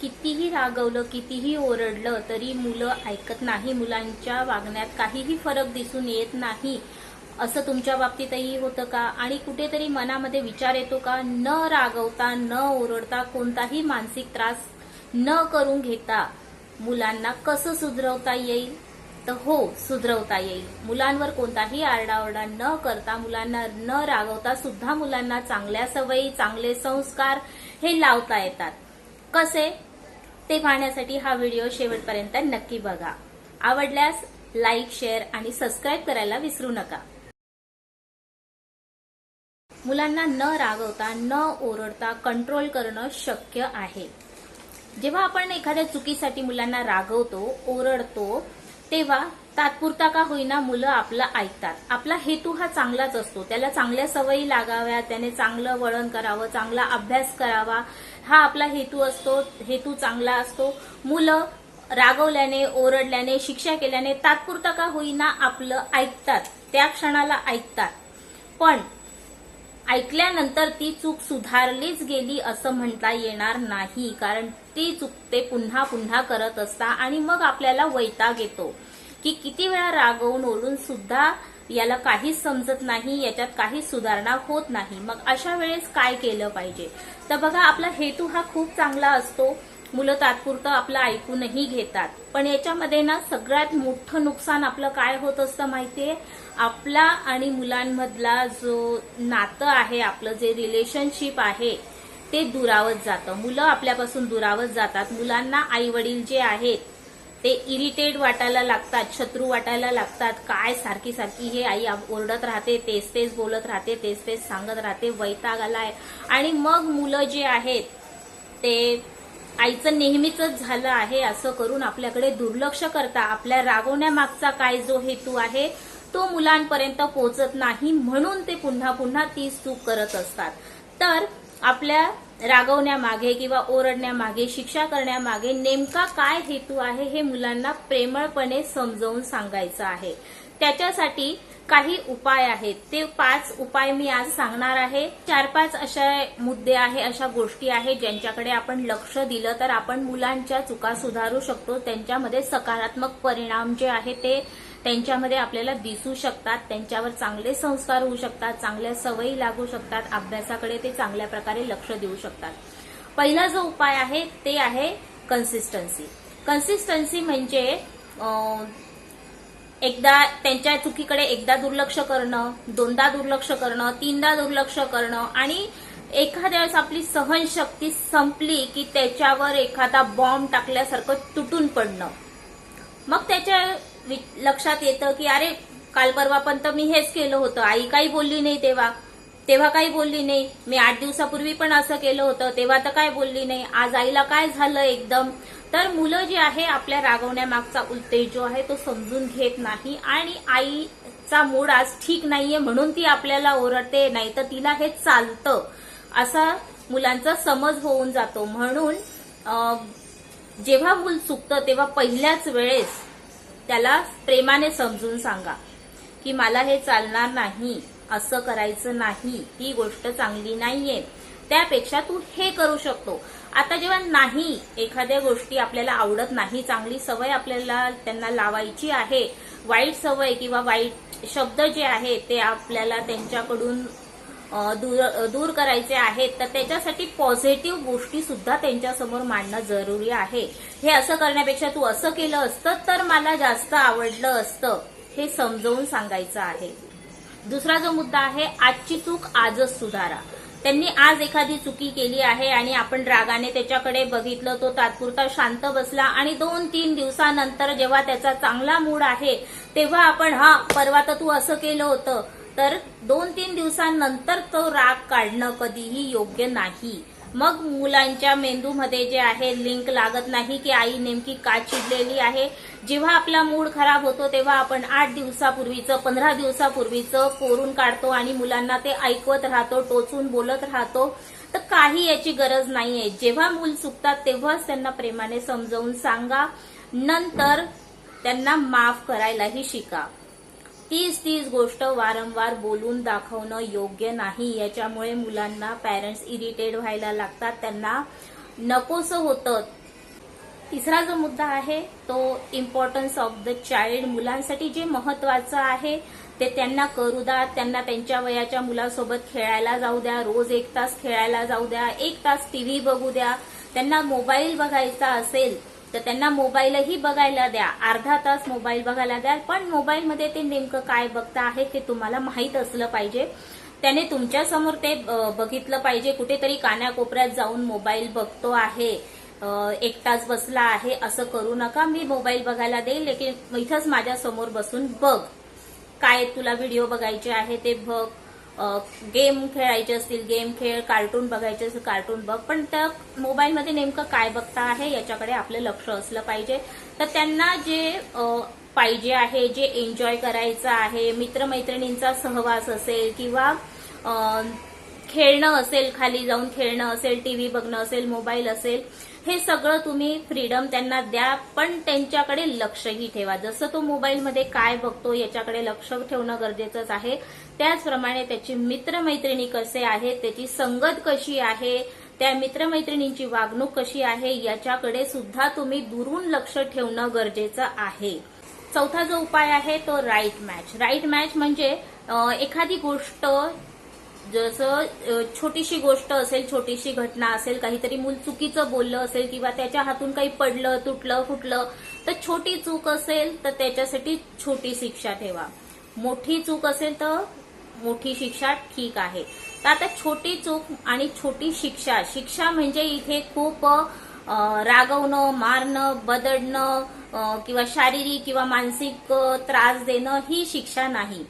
कितीही रागवलं कितीही ओरडलं तरी मुलं ऐकत नाही. मुलांच्या वागण्यात काहीही फरक दिसून येत नाही. असं तुमच्या बाबतीतही होतं का? आणि कुठेतरी मनामध्ये विचार येतो का? न रागवता न ओरडता कोणताही मानसिक त्रास न करून घेता मुलांना कसं सुधरवता येईल? तर हो सुधरवता येईल. मुलांवर कोणताही आरडाओरडा न करता मुलांना न रागवता सुद्धा मुलांना चांगल्या सवयी चांगले संस्कार हे लावता येतात. कसे? ते पाहण्यासाठी हा व्हिडिओ शेवटपर्यंत नक्की बघा. आवडल्यास लाईक शेअर आणि सबस्क्राईब करायला विसरू नका. मुलांना न रागवता न ओरडता कंट्रोल करणं शक्य आहे. जेव्हा आपण एखाद्या चुकीसाठी मुलांना रागवतो ओरडतो तेव्हा तात्पुरता का होईना मुलं आपलं ऐकतात. आपला हेतू हा चांगलाच असतो. त्याला चांगल्या सवयी लागाव्या त्याने चांगलं वळण करावं चांगला अभ्यास करावा. हा आपला हेतू असतो हेतू चांगला असतो. मुलं रागवल्याने ओरडल्याने शिक्षा केल्याने तात्पुरता का होईना आपलं ऐकतात. त्या क्षणाला ऐकतात. पण ऐकल्यानंतर ती चूक सुधारलीच गेली असं म्हणता येणार नाही. कारण ती चुकते पुन्हा पुन्हा करत असता आणि मग आपल्याला वैताग येतो की किती वेळा रागवून ओढून सुद्धा याला काहीच समजत नाही याच्यात काहीच सुधारणा होत नाही. मग अशा वेळेस काय केलं पाहिजे? तर बघा आपला हेतू हा खूप चांगला असतो. मुलं तात्पुरतं आपलं ऐकूनही घेतात. पण याच्यामध्ये ना सगळ्यात मोठं नुकसान आपलं काय होत असतं माहितीये? आपला आणि मुलांमधला जो नातं आहे आपलं जे रिलेशनशिप आहे ते दुरावत जातं. मुलं आपल्यापासून दुरावत जातात. मुलांना आई वडील जे आहेत ते इरिटेट वाटायला लागतात शत्रू वाटायला लागतात. काय सारखी सारखी हे आई ओरडत राहते तेच तेच बोलत राहते तेच तेच सांगत राहते वैताग आलाय. आणि मग मुलं जे आहेत ते आईचं नेहमीच झालं आहे असं करून आपल्याकडे दुर्लक्ष करता आपल्या रागवण्यामागचा काय जो हेतू आहे तो मुलांपर्यंत पोहोचत नाही म्हणून ते पुन्हा पुन्हा तीच चूक करत असतात. तर आपल्या रागवण्यामागे किंवा ओरडण्यामागे शिक्षा करण्यामागे नेमका काय हेतू आहे हे मुलांना प्रेमळपणे समजावून सांगायचं आहे. त्याच्यासाठी काही उपाय आहेत. ते पाच उपाय मी आज सांगणार आहे. चार पाच अशा मुद्दे आहे अशा गोष्टी आहेत ज्यांच्याकडे आपण लक्ष दिलं तर आपण मुलांच्या चुका सुधारू शकतो. त्यांच्यामध्ये सकारात्मक परिणाम जे आहे ते त्यांच्यामध्ये आपल्याला दिसू शकतात त्यांच्यावर चांगले संस्कार होऊ शकतात चांगल्या सवयी लागू शकतात अभ्यासाकडे ते चांगल्या प्रकारे लक्ष देऊ शकतात. पहिला जो उपाय आहे ते आहे कन्सिस्टन्सी कन्सिस्टन्सी म्हणजे एकदा त्यांच्या चुकीकडे एकदा दुर्लक्ष करणं दोनदा दुर्लक्ष करणं तीनदा दुर्लक्ष करणं आणि एखाद्या वेळेस आपली सहनशक्ती संपली की त्याच्यावर एखादा बॉम्ब टाकल्यासारखं तुटून पडणं. मग त्याच्या लक्षात येतं की अरे काल परवा पण तर मी हेच केलं होतं. आई काही बोलली नाही तेव्हा. तेव्हा काही बोलली नाही. मी आठ दिवसापूर्वी पण असं केलं होतं. तेव्हा तर काय बोलली नाही. आज आईला काय झालं एकदम? तर मुलं जी आहे आपल्या रागवण्यामागचा उद्देश जो आहे तो समजून घेत नाही आणि आईचा मूड आज ठीक नाहीये म्हणून ती आपल्याला ओरडते. नाही तर तिला हे चालतं. असा मुलांचा समज होऊन जातो. म्हणून जेव्हा मूल चुकतं तेव्हा पहिल्याच वेळेस त्याला प्रेमाने समजून सांगा की मला हे चालणार नाही असं करायचं नाही ही गोष्ट चांगली नाहीये. त्यापेक्षा तू हे करू शकतो. आता जेव्हा नाही एखाद्या गोष्टी आपल्याला आवडत नाही चांगली सवय आपल्याला त्यांना लावायची आहे वाईट सवय किंवा वाईट शब्द जे आहे ते आपल्याला त्यांच्याकडून दूर दूर करायचे आहेत तर त्याच्यासाठी पॉझिटिव्ह गोष्टी सुद्धा त्यांच्यासमोर मांडणं जरुरी आहे. हे असं करण्यापेक्षा तू असं केलं असतं तर मला जास्त आवडलं असतं हे समजवून सांगायचं आहे. दुसरा जो मुद्दा आहे आजची चूक आजच सुधारा. त्यांनी आज एखादी चुकी केली आहे आणि आपण रागाने त्याच्याकडे बघितलं तो तात्पुरता शांत बसला आणि दोन तीन दिवसानंतर जेव्हा त्याचा चांगला मूड आहे तेव्हा आपण हा परवा तर तू असं केलं होतं तर दोन तीन दिवसांनंतर तो राग काढणं कधीही योग्य नाही. मग मुलांच्या मेंदूमध्ये जे आहे लिंक लागत नाही की आई नेमकी का चिडलेली आहे. जेव्हा आपला मूड खराब होतो तेव्हा आपण आठ दिवसापूर्वीचं पंधरा दिवसापूर्वीचं कोरून काढतो आणि मुलांना ते ऐकवत राहतो टोचून बोलत राहतो. तर काही याची गरज नाहीये. जेव्हा मूल चुकतात तेव्हाच त्यांना प्रेमाने समजावून सांगा. नंतर त्यांना माफ करायलाही शिका. तीच तीच गोष्ट वारंवार बोलून दाखवणं योग्य नाही. याच्यामुळे मुलांना पॅरेंट्स इरिटेट व्हायला लागतात. त्यांना नकोसं होतं. तिसरा जो मुद्दा आहे तो इम्पॉर्टन्स ऑफ द चाइल्ड मुलांसाठी जे महत्वाचं आहे ते त्यांना करू द्या. त्यांना त्यांच्या वयाच्या मुलासोबत खेळायला जाऊ द्या. रोज एक तास खेळायला जाऊ द्या. एक तास टीव्ही बघू द्या. त्यांना मोबाईल बघायचा असेल तर त्यांना मोबाईलही बघायला द्या. अर्धा तास मोबाईल बघायला द्या. पण मोबाईलमध्ये ते नेमकं काय बघता आहे ते तुम्हाला माहीत असलं पाहिजे. त्याने तुमच्यासमोर ते बघितलं पाहिजे. कुठेतरी कानाकोपऱ्यात जाऊन मोबाईल बघतो आहे. एक तास बसला आहे. असं करू नका. मी मोबाईल बघायला देईल लेकिन इथंच माझ्यासमोर बसून बघ. काय तुला व्हिडिओ बघायचे आहे ते बघ. गेम खेळायचे असतील गेम खेळ कार्टून बघायचे असेल कार्टून बघ. पण त्या मोबाईलमध्ये नेमकं काय बघता आहे याच्याकडे आपलं लक्ष असलं पाहिजे. तर त्यांना जे पाहिजे आहे जे एन्जॉय करायचं आहे मित्रमैत्रिणींचा सहवास असेल किंवा खेळणं असेल खाली जाऊन खेळणं असेल टीव्ही बघणं असेल मोबाईल असेल हे सगळं तुम्ही फ्रीडम त्यांना द्या पण त्यांच्याकडे लक्षही ठेवा. जसं तो मोबाईलमध्ये काय बघतो याच्याकडे लक्ष ठेवणं गरजेचंच आहे. त्याचप्रमाणे त्याची मित्रमैत्रिणी कसे आहेत त्याची संगत कशी आहे त्या मित्रमैत्रिणींची वागणूक कशी आहे याच्याकडे सुद्धा तुम्ही दुरून लक्ष ठेवणं गरजेचं आहे. चौथा जो उपाय आहे तो राईट मॅच राईट मॅच म्हणजे एखादी गोष्ट जसं छोटीशी गोष्ट असेल छोटीशी घटना असेल काहीतरी मूल चुकीचं बोललं असेल किंवा त्याच्या हातून काही पडलं तुटलं फुटलं तर छोटी चूक असेल तर त्याच्यासाठी छोटी शिक्षा ठेवा. मोठी चूक असेल तर मोठी शिक्षा ठीक आहे. तर आता छोटी चूक आणि छोटी शिक्षा. शिक्षा म्हणजे इथे खूप रागवणं मारणं बदडणं किंवा शारीरिक किंवा मानसिक त्रास देणं ही शिक्षा नाही.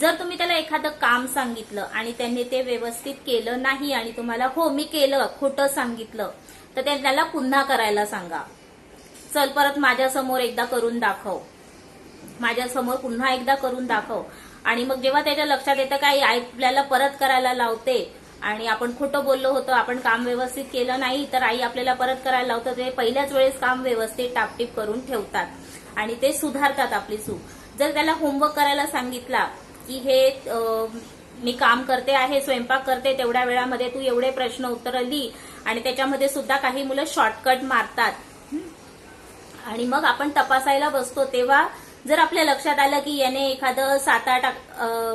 जर तुम्ही त्याला एखादं काम सांगितलं आणि त्यांनी ते व्यवस्थित केलं नाही आणि तुम्हाला हो मी केलं खोटं सांगितलं तर ते त्याला पुन्हा करायला सांगा. चल परत माझ्यासमोर एकदा करून दाखव. माझ्यासमोर पुन्हा एकदा करून दाखव. आणि मग जेव्हा त्याच्या लक्षात येतं काय आई आपल्याला परत करायला लावते आणि आपण खोटं बोललो होतो आपण काम व्यवस्थित केलं नाही तर आई आपल्याला परत करायला लावतं ते पहिल्याच वेळेस काम व्यवस्थित टापटीप करून ठेवतात. आणि ते सुधारतात आपली चूक. जर त्याला होमवर्क करायला सांगितला की हे मी काम करते आहे स्वयंपाक करते तेवढ्या वेळामध्ये तू एवढे प्रश्न उत्तर लिही आणि त्याच्यामध्ये सुद्धा काही मुलं शॉर्टकट मारतात. आणि मग आपण तपासायला बसतो तेव्हा जर आपल्या लक्षात आलं की याने एखादं सात आठ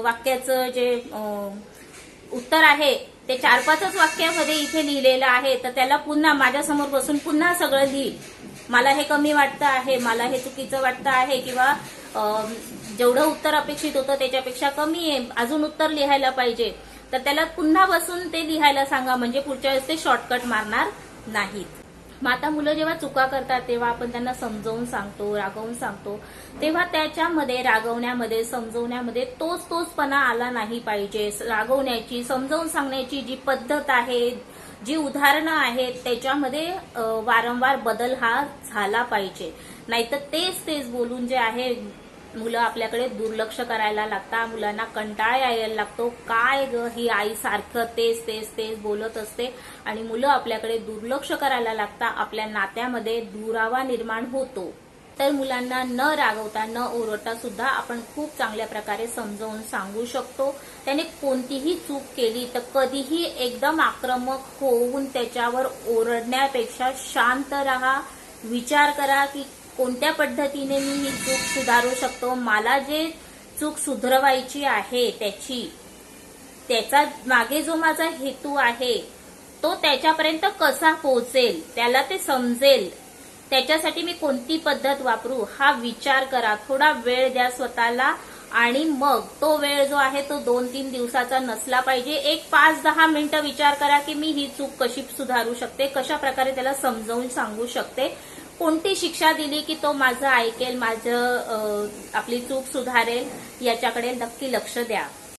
वाक्याचं जे उत्तर आहे ते चार पाचच वाक्यामध्ये इथे लिहिलेलं आहे तर त्याला पुन्हा माझ्यासमोर बसून पुन्हा सगळं लिही. मला हे कमी वाटतं आहे मला हे चुकीचं वाटतं आहे किंवा जेवढं उत्तर अपेक्षित होतं त्याच्यापेक्षा कमी आहे. अजून उत्तर लिहायला पाहिजे. तर त्याला पुन्हा बसून ते लिहायला सांगा म्हणजे पुढच्या वेळेस ते शॉर्टकट मारणार नाहीत. मग आता मुलं जेव्हा चुका करतात तेव्हा आपण त्यांना समजावून सांगतो रागवून सांगतो. तेव्हा त्याच्यामध्ये रागवण्यामध्ये समजवण्यामध्ये तोच तोचपणा आला नाही पाहिजे. रागवण्याची समजावून सांगण्याची जी पद्धत आहे जी उदाहरणं आहेत त्याच्यामध्ये वारंवार बदल हा झाला पाहिजे. नाहीतर तेच तेच बोलून जे आहे मुलं आपल्याकडे दुर्लक्ष करायला लागतात मुलांना कंटाळा यायला लागतो. काय ग ही आई सारखं तेच तेच तेच बोलत असते आणि मुलं आपल्याकडे दुर्लक्ष करायला लागतात आपल्या नात्यामध्ये दुरावा निर्माण होतो. तर मुलांना न रागवता न ओरडता सुद्धा आपण खूप चांगल्या प्रकारे समजावून सांगू शकतो. त्याने कोणतीही चूक केली तर कधीही एकदम आक्रमक होऊन त्याच्यावर ओरडण्यापेक्षा शांत राहा. विचार करा की कोणत्या पद्धतीने मी ही चूक सुधारू शकतो? मला जे चूक सुधरवायची आहे त्याची त्याचा मागे जो माझा हेतू आहे तो त्याच्यापर्यंत कसा पोहोचेल? त्याला ते समजेल. त्याच्यासाठी मी कोणती पद्धत वापरू हा विचार करा. थोडा वेळ द्या स्वतःला आणि मग तो वेळ जो आहे तो दोन तीन दिवसाचा नसला पाहिजे. एक पाच दहा मिनिटं विचार करा की मी ही चूक कशी सुधारू शकते कशा प्रकारे त्याला समजावून सांगू शकते. कोणती शिक्षा दिली की तो माझं ऐकेल माझं आपली चूक सुधारेल याच्याकडे नक्की लक्ष द्या.